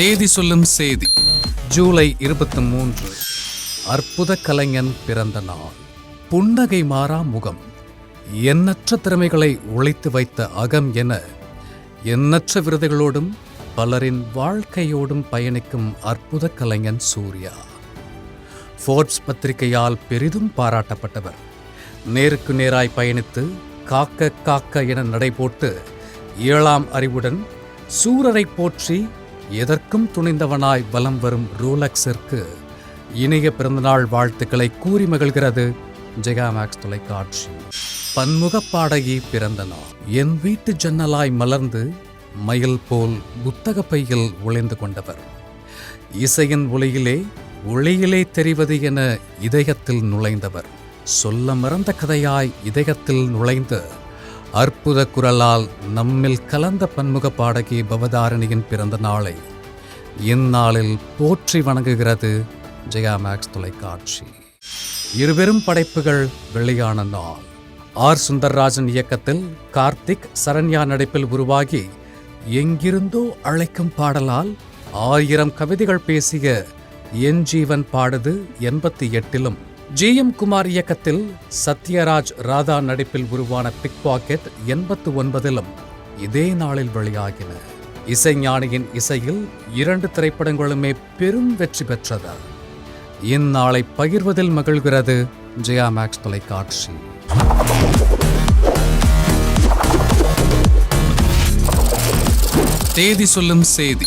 தேதி சொல்லும் செய்தி. ஜூலை இருபத்தி மூன்று. அற்புத கலைஞன் பிறந்த நாள். புன்னகை மாறா முகம். எண்ணற்ற திறமைகளை ஒழித்து வைத்த அகம் என எண்ணற்ற விருதுகளோடும் பலரின் வாழ்க்கையோடும் பயணிக்கும் அற்புத கலைஞன் சூர்யா. ஃபோர்ப்ஸ் பத்திரிகையால் பெரிதும் பாராட்டப்பட்டவர். நேருக்கு நேராய் பயணித்து காக்க காக்க என நடைபோட்டு ஏழாம் அறிவுடன் சூரரை போற்றி எதற்கும் துணிந்தவனாய் வலம் வரும் ரூலக்ஸிற்கு இனிய பிறந்தநாள் வாழ்த்துக்களை கூறி மகிழ்கிறது ஜெகாமேக்ஸ் தொலைக்காட்சி. பன்முக பாடகி பிறந்த நாள். என் வீட்டு ஜன்னலாய் மலர்ந்து மயில் போல் புத்தக பையில் ஒளிந்து கொண்டவர். இசையின் ஒளியிலே ஒளியிலே தெரிவது என இதயத்தில் நுழைந்தவர். சொல்ல மறந்த கதையாய் இதயத்தில் நுழைந்து அற்புத குரலால் நம்மில் கலந்த பன்முக பாடகி பவதாரணியின் பிறந்த நாளை. இந்நாளில் போற்றி வணங்குகிறது ஜெயா மேக்ஸ் தொலைக்காட்சி. இருபெரும் படைப்புகள் வெளியான நாள். ஆர். சுந்தர்ராஜன் இயக்கத்தில் கார்த்திக் சரண்யா நடிப்பில் உருவாகி எங்கிருந்தோ அழைக்கும் பாடலால் ஆயிரம் கவிதைகள் பேசிய என் ஜீவன் பாடுது எண்பத்தி எட்டிலும். ஜி எம் குமார் இயக்கத்தில் சத்யராஜ் ராதா நடிப்பில் உருவான பிக் பாக்கெட் எண்பத்து ஒன்பதிலும் இதே நாளில் வெளியாகின. இசைஞானியின் இசையில் இரண்டு திரைப்படங்களுமே பெரும் வெற்றி பெற்றது. இந்நாளை பகிர்வதில் மகிழ்கிறது ஜெயா மேக்ஸ் தொலைக்காட்சி. தேதி சொல்லும் செய்தி.